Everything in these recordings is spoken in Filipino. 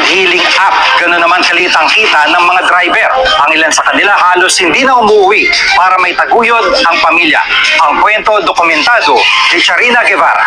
ride-hailing app. Gano'n naman kaliit ang kita ng mga driver. Ang ilan sa kanila halos hindi na umuwi para may taguyod ang pamilya. Ang kwento dokumentado ni Charina Guevara.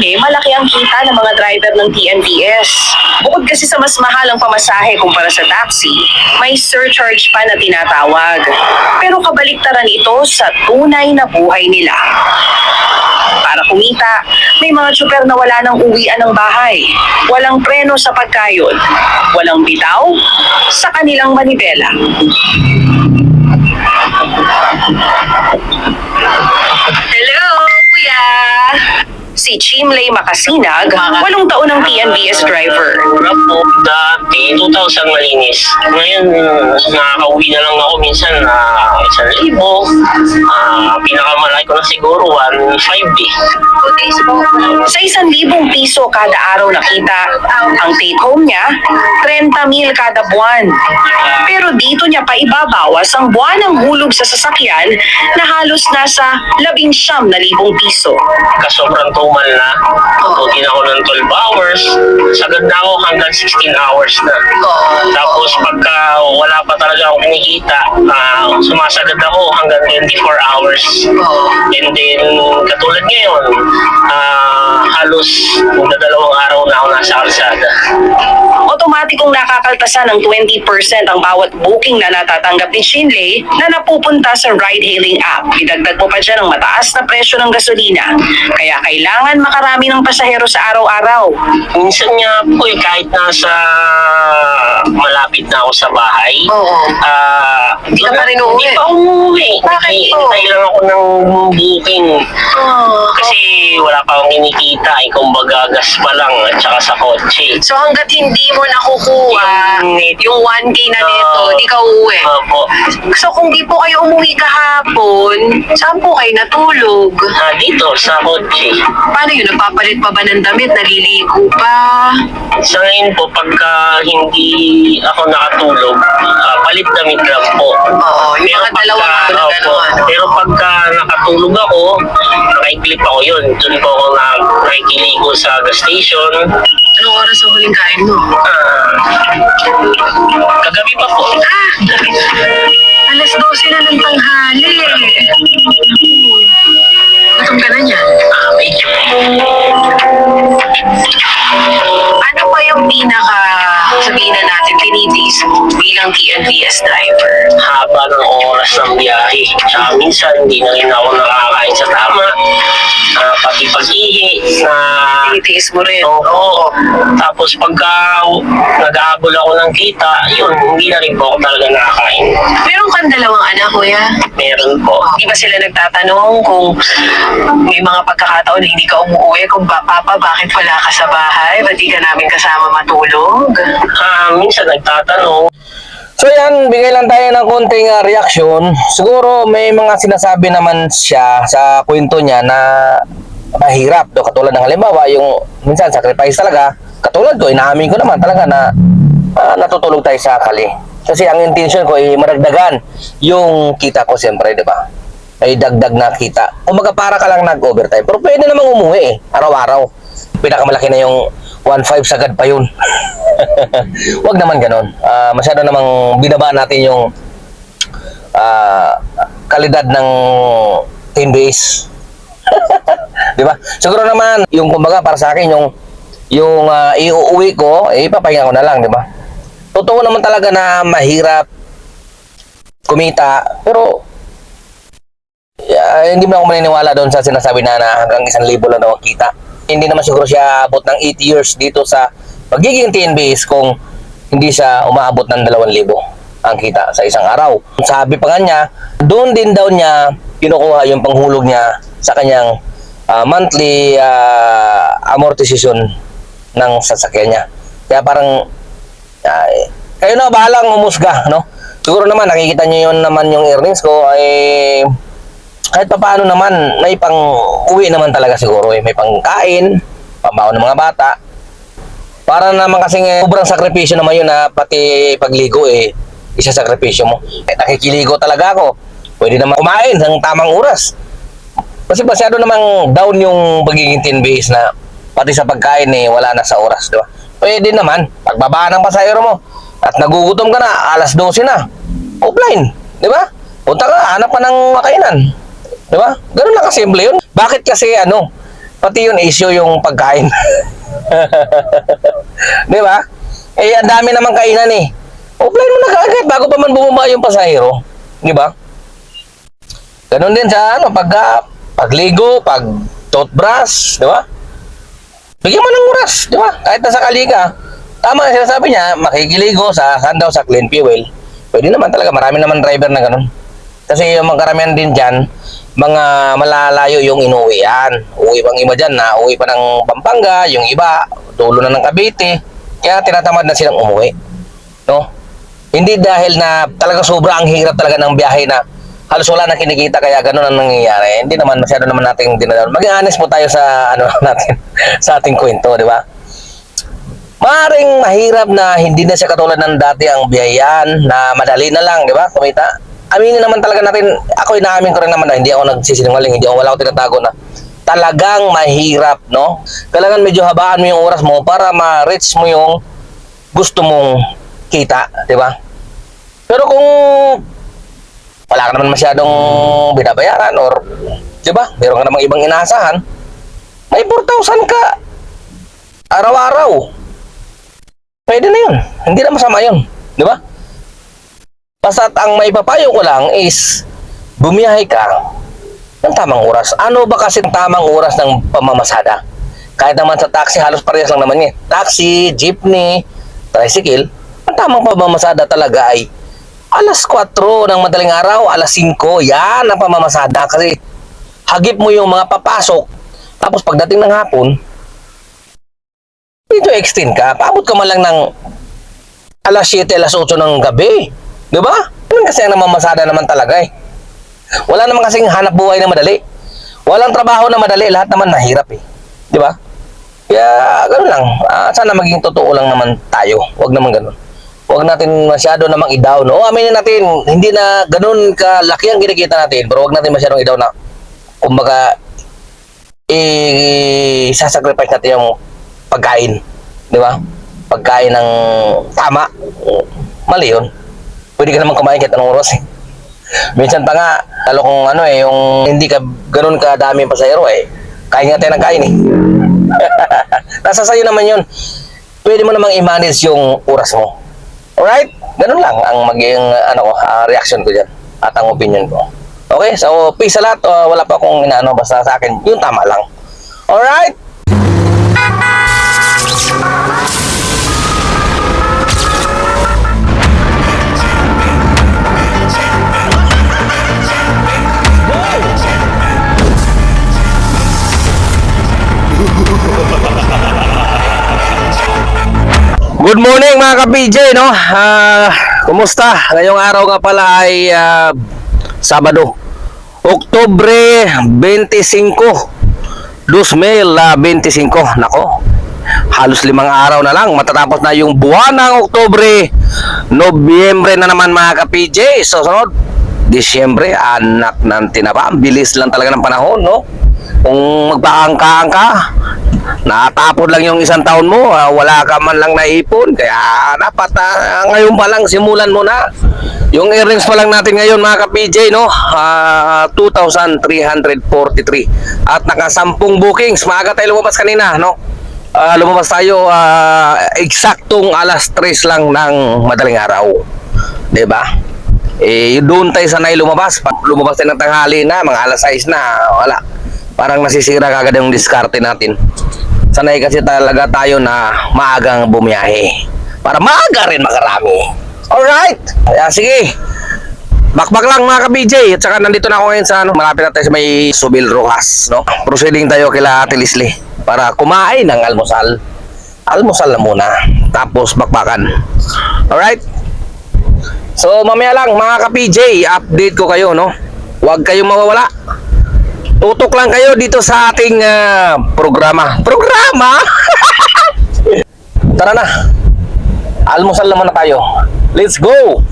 Marami, malaki ang kita ng mga driver ng TNVS. Bukod kasi sa mas mahal ang pamasahe kumpara sa taxi, may surcharge pa na tinatawag. Pero kabaliktaran ito sa tunay na buhay nila. Para kumita, may mga tsuper na wala nang uwian ng bahay, walang preno sa pagkayod, walang bitaw sa kanilang manibela. Hello, kuya! Si Chimley Makasinag, walong taon ng TNVS driver. Wala po, dati, 2,000 malinis. Ngayon, nakakauwi na lang ako minsan na isang libo. Ah, pinakamalaki ko na siguro, 1,500 eh. Sa isang libong piso kada araw na kita, ang take home niya, 30 mil kada buwan. Pero dito niya pa ibabawas ang buwan ng hulog sa sasakyan na halos nasa 19 na libong piso. Kasobrang tumal na. Tututin ako ng 12 hours. Sagad na ako hanggang 16 hours na. Tapos pagka wala pa talaga akong kinikita, ah, sumasagad ako hanggang 24 hours. And then, katulad ngayon, ah, halos dalawang araw na ako nasa kalsada. Otomatikong nakakaltasan ng 20% ang bawat booking na natatanggap ni Shinley na napupunta sa ride-hailing app. Idagdag mo pa dyan ang mataas na presyo ng gasolina. Kaya kailangan makarami ng pasahero sa araw-araw. Minsan nga po eh, kahit nasa malapit na ako sa bahay, Oo. ah, Hindi ka pa rin uuwi? Hindi pa umuwi. Bakit po? Hintay lang ako ng booking. Oh. Kasi wala pa akong kinikita eh, kumbaga gas pa lang at saka sa kotse. So hanggat hindi mo nakukuha Yung net. yung 1K na neto, Oo. di ka uuwi. Opo. So kung di po kayo umuwi kahapon, saan po kayo natulog? Ah, dito sa kotse. Paano yun? Nagpapalit pa ba ng damit? Naliligo pa? Sa ngayon po, pagka hindi ako nakatulog, ah, palit damit lang po. Oo, yung Pero mga araw na gano'n. Pero pagka nakatulog ako, nakaklip ako yun. Doon po ako na nakikiligo sa gas station. Anong oras ang huling kain mo? Ah, kagabi pa po. Ah! Alas 12 na ng tanghali. Bilang TNVS driver? Haba ng oras ng biyahe. Tsaka minsan, hindi na rin ako nakakain sa tama. Ah, pati pag-ihi na Tinitiis mo rin. Oo. Tapos pagka nag-aabol ako ng kita, yun, hindi na rin po ako talaga nakakain. Meron kang dalawang anak, kuya. Meron po. Di ba sila nagtatanong kung may mga pagkakataon na hindi ka umuwi, kung ba, Papa, bakit wala ka sa bahay? Ba't di ka namin kasama matulog? Ah, minsan nagtatanong, So yan, bigay lang tayo ng konting ah, reaksyon. Siguro may mga sinasabi naman siya sa kwento niya na mahirap. Do, katulad ng halimbawa, yung minsan sacrifice talaga. Katulad ko, inaamin ko naman talaga na ah, natutulog tayo sa kali. Kasi ang intention ko ay maragdagan yung kita ko siyempre, di ba? Ay dagdag na kita. Kumbaga para ka lang nag-overtime. Pero pwede namang umuwi eh, araw-araw. Pinakamalaki na yung 1.5 sagad pa yun. Huwag naman ganon. Ah, masyado namang binaba natin yung ah, kalidad ng team base. Di ba? Siguro naman, yung kumbaga para sa akin, yung yung ah, iuuwi ko, eh, ipapahinga ko na lang, di ba? Totoo naman talaga na mahirap kumita, pero yeah, hindi mo ako maniniwala doon sa sinasabi na, na hanggang isang libo lang daw ang kita. Hindi naman siguro siya abot ng 8 years dito sa pagiging TNBase kung hindi siya umaabot ng 2,000 ang kita sa isang araw. Sabi pa nga niya, doon din daw niya kinukuha yung panghulog niya sa kanyang ah, monthly ah, amortization ng sasakyan niya. Kaya parang ay, kayo na bahalang umusga, no? Siguro naman nakikita niyo yun naman yung earnings ko ay kahit pa paano naman may pang uwi naman talaga siguro eh. May pangkain, pambaon ng mga bata. Para naman kasing eh, sobrang sakripisyo naman yun na pati pagligo eh isa sakripisyo mo. Eh, nakikiligo talaga ako. pwede naman kumain ng tamang oras. Kasi masyado namang down yung pagiging 10 base na pati sa pagkain eh, wala na sa oras, di ba? Pwede naman, pagbaba ng pasahero mo at nagugutom ka na, alas 12 na, offline, di ba? Punta ka, hanap ka ng makainan, di ba? Ganun lang kasimple yun. Bakit kasi ano, pati yun issue yung pagkain. di ba? Eh, ang dami naman kainan eh. Offline mo na kaagad bago pa man bumaba yung pasahero. Di ba? Ganon din sa ano, pag, ah, pagligo, pag toothbrush, di ba? Bigyan mo ng oras, di ba? Kahit nasa kaliga. Tama ang sinasabi niya, makikiligo sa saan daw sa clean fuel. Pwede naman talaga, marami naman driver na ganun. Kasi yung mga din dyan, mga malalayo yung inuwian. Uwi pang iba dyan na uwi pa ng Pampanga, yung iba, dulo na ng Cavite. Kaya tinatamad na silang umuwi. No? Hindi dahil na talaga sobrang hirap talaga ng biyahe na halos wala na kinikita kaya ganun ang nangyayari. Hindi naman masyado naman nating dinadal. Maging honest po tayo sa ano natin sa ating kwento, di ba? Maring mahirap na hindi na siya katulad ng dati ang biyayan na madali na lang, di ba? Kumita. Aminin naman talaga natin, ako inaamin ko rin naman na hindi ako nagsisinungaling, hindi ako wala ako tinatago na talagang mahirap, no? Kailangan medyo habaan mo yung oras mo para ma-reach mo yung gusto mong kita, di ba? Pero kung wala ka naman masyadong binabayaran or, di ba, meron ka namang ibang inaasahan, may 4,000 ka araw-araw. Pwede na yun. Hindi na masama yun. Di ba? Basta't ang maipapayo ko lang is bumiyahe ka ng tamang oras. Ano ba kasi ang tamang oras ng pamamasada? Kahit naman sa taxi, halos parehas lang naman yan. Taxi, jeepney, tricycle, ang tamang pamamasada talaga ay alas 4 ng madaling araw, alas 5, yan ang pamamasada kasi hagip mo yung mga papasok, tapos pagdating ng hapon, dito extend ka, paabot ka man lang ng alas 7, alas 8 ng gabi. Di ba? Ganun kasi ang namamasada naman talaga eh. Wala naman kasing hanap buhay na madali. Walang trabaho na madali, lahat naman mahirap eh. Di ba? Kaya, ganun lang. Ah, sana maging totoo lang naman tayo. Huwag naman ganun. Huwag natin masyado namang i-down. O, aminin natin, hindi na ganun kalaki ang kinikita natin. Pero huwag natin masyadong i-down na, kumbaga, eh, sasacrifice natin yung pagkain. Di ba? Pagkain ng tama. Mali yun. Pwede ka naman kumain kahit anong oras eh. Minsan pa nga, lalo kung ano eh, yung hindi ka ganun kadami yung pasahero eh, kain nga tayo ng kain eh. Nasa sayo naman yun. Pwede mo namang i-manage yung oras mo. Alright? Ganun lang ang maging ano ko, ah, reaction ko dyan at ang opinion ko. Okay? So, peace sa lahat. Ah, wala pa akong inaano basta sa akin. Yung tama lang. Alright? Morning mga ka-PJ, no? Ah, kumusta? Ngayong araw nga pala ay ah, Sabado. Oktobre 25. 2025. Nako. Halos limang araw na lang matatapos na yung buwan ng Oktobre. Nobyembre na naman mga ka-PJ. So, sunod. Disyembre, anak ng tinapa. Bilis lang talaga ng panahon, no? Kung magpaangka-angka, natapod lang yung isang taon mo, ah, wala ka man lang naipon. Kaya dapat ah, ngayon pa lang simulan mo na. Yung earnings pa lang natin ngayon mga ka-PJ, no? Ah, 2,343. At naka 10 bookings. Maaga tayo lumabas kanina, no? Ah, lumabas tayo ah, eksaktong alas 3 lang ng madaling araw. 'Di ba? Eh, doon tayo sanay lumabas. Lumabas tayo ng tanghali na, mga alas 6 na, wala. Parang nasisira kagad yung diskarte natin. Sanay kasi talaga tayo na maagang bumiyahe. Para maaga rin makarami. Alright! Kaya sige. Bakbak lang mga ka-BJ. At saka nandito na ako ngayon sa ano, malapit na tayo sa may Subil Rojas. No? Proceeding tayo kila Ate Leslie para kumain ng almusal. Almusal na muna. Tapos bakbakan. Alright? So mamaya lang mga ka-PJ, update ko kayo no. Huwag kayong mawawala. Tutok lang kayo dito sa ating ah, programa. Programa? Tara na. Almusal naman na tayo. Let's go.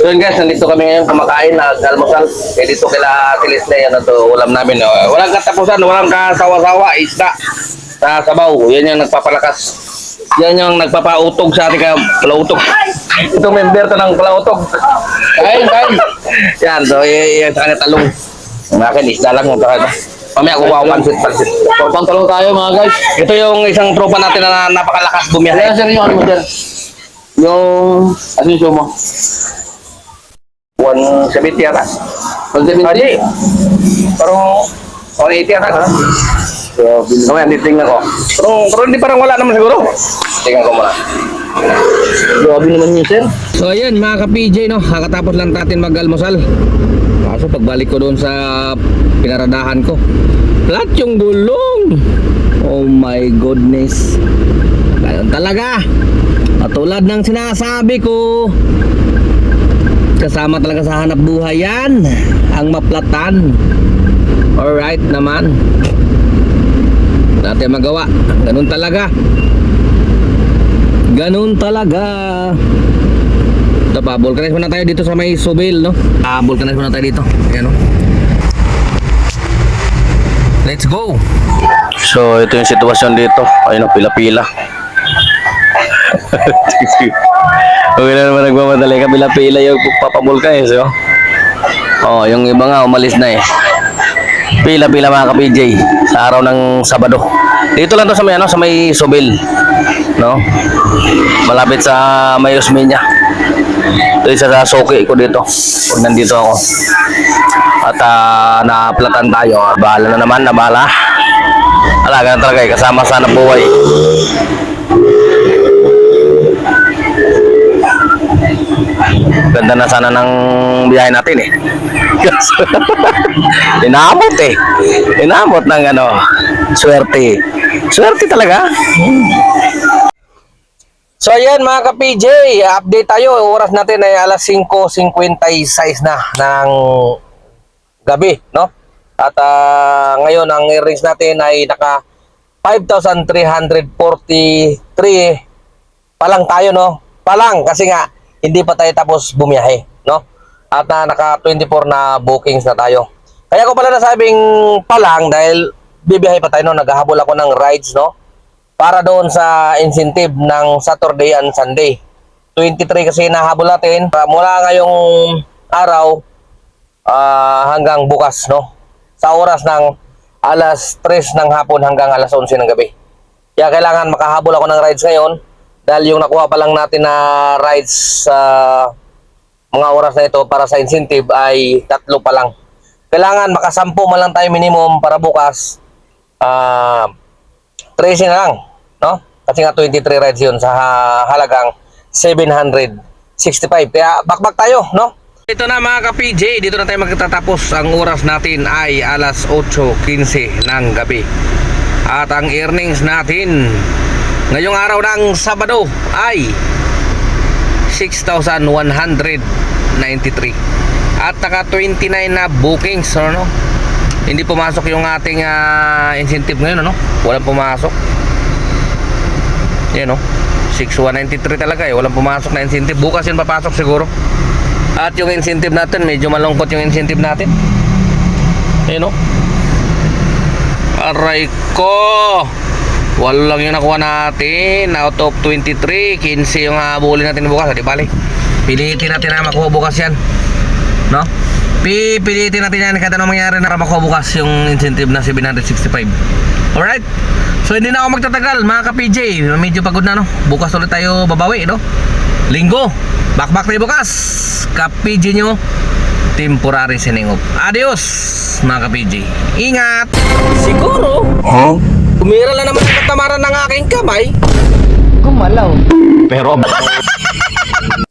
So yun guys, nandito kami ngayon kumakain na almusal. Eh dito kila Atilis na yan, ito ulam namin. Oh. Walang katapusan, walang kasawa-sawa, isda. Sa sabaw, yan yung nagpapalakas. Yan yung nagpapautog sa ating ka- palautog. Ito member to ng palautog. Kain, kain. Yan, so yan sa kanya talong. Ang akin, isda lang yung ito. Mamaya kukuha ko pansit, pansit. Pang talong tayo mga guys. Ito yung isang tropa natin na napakalakas bumiyahe. Kaya sir yung ano mo sir? Yung asensyo mo. 170 yata. Pag-debit Hindi. Parang 180 yata. ha? So, yan, titingnan ko. Pero, pero hindi parang wala naman siguro. Tingnan ko muna. Grabe naman yun sir. So ayun mga ka-PJ no, kakatapos lang natin mag-almusal. Kaso pagbalik ko doon sa pinaradahan ko, lahat yung gulong. Oh my goodness. Ganun talaga. Katulad ng sinasabi ko, kasama talaga sa hanap buhay yan, ang maplatan. Alright naman. Natin magawa. Ganun talaga. Ganun talaga. Ito pa, vulcanize muna tayo dito sa may Subil, no? Ah, vulcanize muna tayo dito. Ayan, no? Let's go! So, ito yung sitwasyon dito. Ayun, pila-pila. okay na naman nagmamadali ka, pila-pila yung papabulkanize, oh. Oh, yung iba nga, umalis na eh. Pila-pila mga ka-PJ sa araw ng Sabado. Dito lang to sa may, ano, sa may Subil. No? Malapit sa may Osmeña. Ito isa sa suki ko dito. Pag nandito ako. At uh, naaplatan tayo. Bahala na naman, nabala. Alaga na talaga eh, kasama sa anak buhay. Ganda na sana ng biyahe natin eh. Inamot eh. Inamot ng ano, swerte. Swerte talaga. So ayan mga ka-PJ, update tayo. Oras natin ay alas 5.56 na ng gabi, no? At ah, ngayon ang earnings natin ay naka 5,343 pa lang tayo, no? Pa lang kasi nga hindi pa tayo tapos bumiyahe, no? At ah, naka 24 na bookings na tayo. Kaya ko pala nasabing pa lang dahil bibiyahe pa tayo, no? Naghahabol ako ng rides, no? Para doon sa incentive ng Saturday and Sunday. 23 kasi nahabol natin uh, mula ngayong araw ah, hanggang bukas no sa oras ng alas 3 ng hapon hanggang alas 11 ng gabi. Kaya kailangan makahabol ako ng rides ngayon dahil yung nakuha pa lang natin na rides sa mga oras na ito para sa incentive ay tatlo pa lang. Kailangan makasampu man lang tayo minimum para bukas. Ah 13 na lang, no? Kasi nga 23 rides yun sa ha- halagang 765. Kaya bakbak tayo, no? Ito na mga ka-PJ, dito na tayo magtatapos. Ang oras natin ay alas 8.15 ng gabi. At ang earnings natin ngayong araw ng Sabado ay 6,193. At naka 29 na bookings, ano? Hindi pumasok yung ating ah, incentive ngayon, ano? Walang pumasok. Yan, no? 6193 talaga eh. Walang pumasok na incentive. Bukas yun papasok siguro. At yung incentive natin, medyo malungkot yung incentive natin. Yan, no? Aray ko! Walo lang yung nakuha natin. Out of 23, 15 yung habulin natin bukas. Di bali. Pilitin natin na makuha bukas yan. No? Pipilitin natin yan kahit anong mangyari na makuha bukas yung incentive na 765. Alright? So hindi na ako magtatagal mga ka-PJ. Medyo pagod na no. Bukas ulit tayo babawi no. Linggo. Back-back tayo bukas. Ka-PJ nyo. Temporary siningop. Adios mga ka-PJ. Ingat. Siguro. Huh? Umira lang naman ang katamaran ng aking kamay. Pero